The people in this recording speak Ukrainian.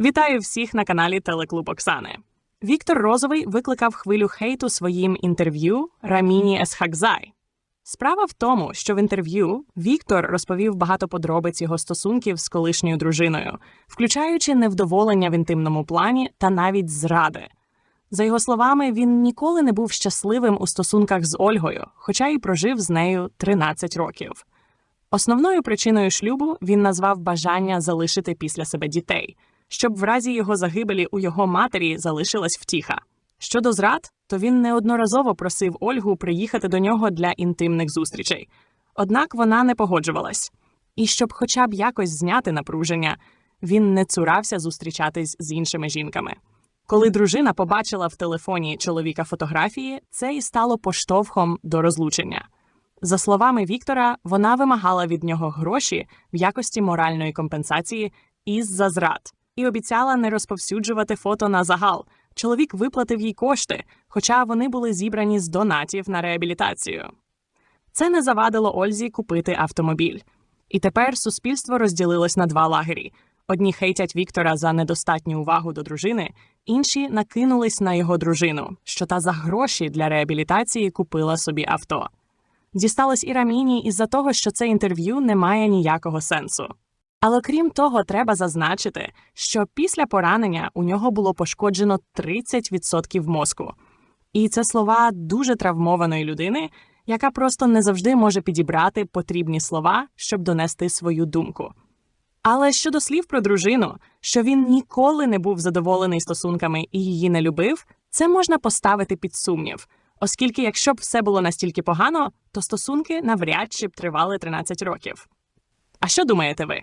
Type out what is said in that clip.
Вітаю всіх на каналі Телеклуб Оксани. Віктор Розовий викликав хвилю хейту своїм інтерв'ю Раміні Есхакзай. Справа в тому, що в інтерв'ю Віктор розповів багато подробиць його стосунків з колишньою дружиною, включаючи невдоволення в інтимному плані та навіть зради. За його словами, він ніколи не був щасливим у стосунках з Ольгою, хоча й прожив з нею 13 років. Основною причиною шлюбу він назвав бажання залишити після себе дітей, щоб в разі його загибелі у його матері залишилась втіха. Щодо зрад, то він неодноразово просив Ольгу приїхати до нього для інтимних зустрічей. Однак вона не погоджувалась. І щоб хоча б якось зняти напруження, він не цурався зустрічатись з іншими жінками. Коли дружина побачила в телефоні чоловіка фотографії, це і стало поштовхом до розлучення. За словами Віктора, вона вимагала від нього гроші в якості моральної компенсації із-за зрад і обіцяла не розповсюджувати фото на загал. Чоловік виплатив їй кошти, хоча вони були зібрані з донатів на реабілітацію. Це не завадило Ользі купити автомобіль. І тепер суспільство розділилось на два лагері. Одні хейтять Віктора за недостатню увагу до дружини, інші накинулись на його дружину, що та за гроші для реабілітації купила собі авто. Дісталось і Раміні із-за того, що це інтерв'ю не має ніякого сенсу. Але крім того, треба зазначити, що після поранення у нього було пошкоджено 30% мозку. І це слова дуже травмованої людини, яка просто не завжди може підібрати потрібні слова, щоб донести свою думку. Але щодо слів про дружину, що він ніколи не був задоволений стосунками і її не любив, це можна поставити під сумнів, оскільки якщо б все було настільки погано, то стосунки навряд чи б тривали 13 років. А що думаєте ви?